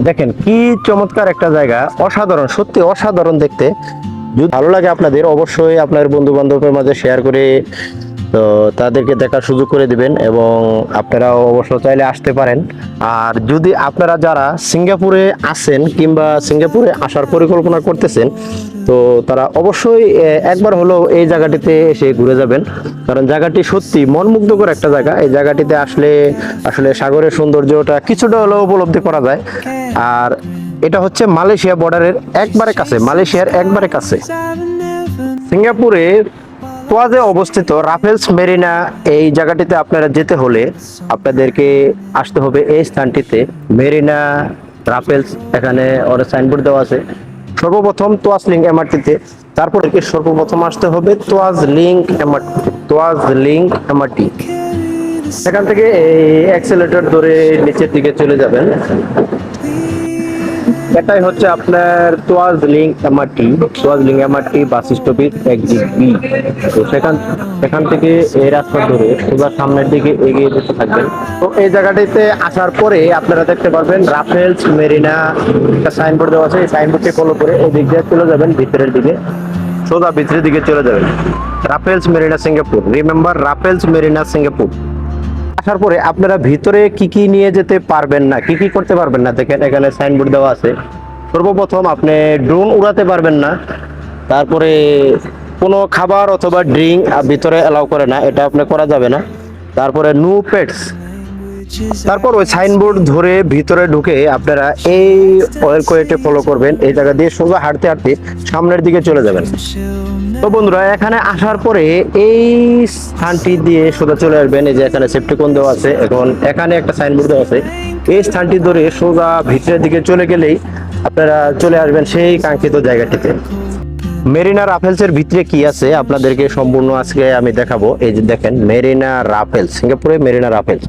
দেখেন কি চমৎকার একটা জায়গা। অসাধারণ, সত্যি অসাধারণ দেখতে। যদি ভালো লাগে আপনাদের, অবশ্যই আপনার বন্ধু বান্ধবের মাঝে শেয়ার করে তো তাদেরকে দেখার সুযোগ করে দিবেন এবং আপনারাও অবশ্য চাইলে আসতে পারেন। আর যদি আপনারা যারা সিঙ্গাপুরে আছেন কিংবা সিঙ্গাপুরে আসার পরিকল্পনা করতেছেন, তো তারা অবশ্যই একবার হলেও এই জায়গাটিতে এসে ঘুরে যাবেন। কারণ জায়গাটি সত্যি মনমুগ্ধকর একটা জায়গা। এই জায়গাটিতে আসলে আসলে সাগরের সৌন্দর্যটা কিছুটা হলেও উপলব্ধি করা যায়। আর এটা হচ্ছে মালয়েশিয়া বর্ডারের একবারে কাছে, মালয়েশিয়ার একবারে কাছে। সিঙ্গাপুরে তোয়াজে অবস্থিত রাফেলস মেরিনা এই জায়গাটিতে আপনারা যেতে হলে আপনাদেরকে আসতে হবে এই স্থানটিতে। মেরিনা, রাফেলস, এখানে অনেক সাইনবোর্ড দেওয়া আছে। সর্বপ্রথম তোয়াজ লিঙ্ক এমআরটিতে। তারপর সর্বপ্রথম আসতে হবে? Tuas Link MR Tuas Link MRT. সেখান থেকে এই অ্যাক্সেলেটর ধরে নিচের দিকে চলে যাবেন। এটাই হচ্ছে আপনার Tuas Link MRT Tuas Link MRT bus stoppage exit B তো সেখান সেখান থেকে এই রাস্তা ধরে সোজা সামনের দিকে এগিয়ে যেতে থাকবেন। তো এই জায়গাটিতে আসার পরে আপনারা দেখতে পারবেন রাফেলস, মেরিনা, একটা সাইনবোর্ড দেওয়া আছে, এই সাইনবোর্ডটি ফলো করে এই দিক দিয়ে চলে যাবেন ভিতরের দিকে। সোজা ভিতরের দিকে চলে যাবেন। Raffles, Marina, Singapore. Remember Raffles, Marina, Singapore. আসার পরে আপনারা ভিতরে কি কি নিয়ে যেতে পারবেন না? কি কি করতে পারবেন না? দেখেন, এখানে সাইনবোর্ড দেওয়া আছে। সর্বপ্রথম আপনি ড্রোন উড়াতে পারবেন না। তারপরে কোনো খাবার অথবা ড্রিঙ্ক ভিতরে অ্যালাউ করে না। এটা আপনি করা যাবে না। তারপরে নো পেটস তারপর ওই সাইনবোর্ড ধরে ভিতরে ঢুকে আপনারা এই অয়েল কোয়েটে ফলো করবেন। এই জায়গা দিয়ে সোজা হাঁটতে হাঁটতে সামনের দিকে চলে যাবেন। তো বন্ধুরা, এখানে আসার পরে এই স্থানটি দিয়ে সোজা চলে আসবেন। এই যে এখানে সেফটি কোন দেওয়া আছে। এখন এখানে একটা সাইনবোর্ড দেওয়া আছে। এই স্থানটি ধরে সোজা ভিতরের দিকে চলে গেলেই আপনারা চলে আসবেন সেই কাঙ্ক্ষিত জায়গাটিতে। মেরিনা রাফেলসের ভিতরে কি আছে? আপনাদেরকে সম্পূর্ণ আজকে আমি দেখাবো। এই যে দেখেন, মেরিনা রাফেলস সিঙ্গাপুরে মেরিনা রাফেলস।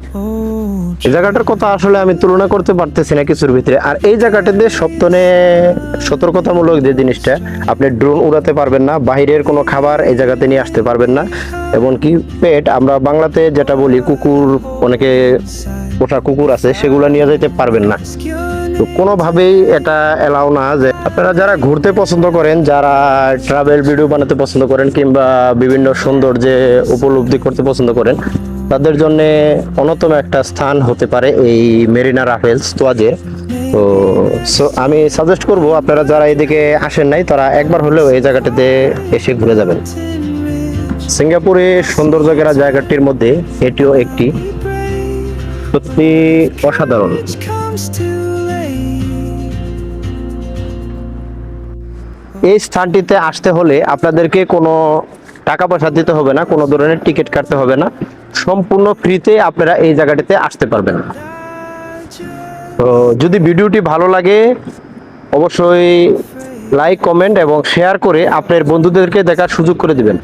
এই জায়গাটার কথা আসলে আমি তুলনা করতে পারতেছি না কিছুর ভিতরে। আর এই জায়গাটাতে সপ্তনে সতর্কতামূলক যে জিনিসটা, আপনি ড্রোন উড়াতে পারবেন না বাইরের কোনো খাবার এই জায়গাতে নিয়ে আসতে পারবেন না। এমনকি পেট আমরা বাংলাতে যেটা বলি, কুকুর, অনেকে পোষা কুকুর আছে, সেগুলো নিয়ে যেতে পারবেন না। তো কোনোভাবেই এটা এলাও না যে আপনারা যারা ঘুরতে পছন্দ করেন, যারা ট্রাভেল ভিডিও বানাতে পছন্দ করেন, কিংবা বিভিন্ন সৌন্দর্যে উপলব্ধি করতে পছন্দ করেন তাদের জন্য অন্যতম একটা স্থান হতে পারে এই মেরিনা রাফেলস তোয়াজে। তো সো আমি সাজেস্ট করব আপনারা যারা এদিকে আসেন নাই, তারা একবার হলেও এই জায়গাটাতে এসে ঘুরে যাবেন। সিঙ্গাপুরে সৌন্দর্য ঘেরা জায়গাটির মধ্যে এটিও একটি। সত্যি অসাধারণ। এই স্থানটিতে আসতে হলে আপনাদেরকে কোনো টাকা পয়সা দিতে হবে না, কোনো ধরনের টিকিট কাটতে হবে না। সম্পূর্ণ ফ্রিতে আপনারা এই জায়গাটিতে আসতে পারবেন। তো যদি ভিডিওটি ভালো লাগে, অবশ্যই লাইক, কমেন্ট এবং শেয়ার করে আপনার বন্ধুদেরকে দেখার সুযোগ করে দিবেন।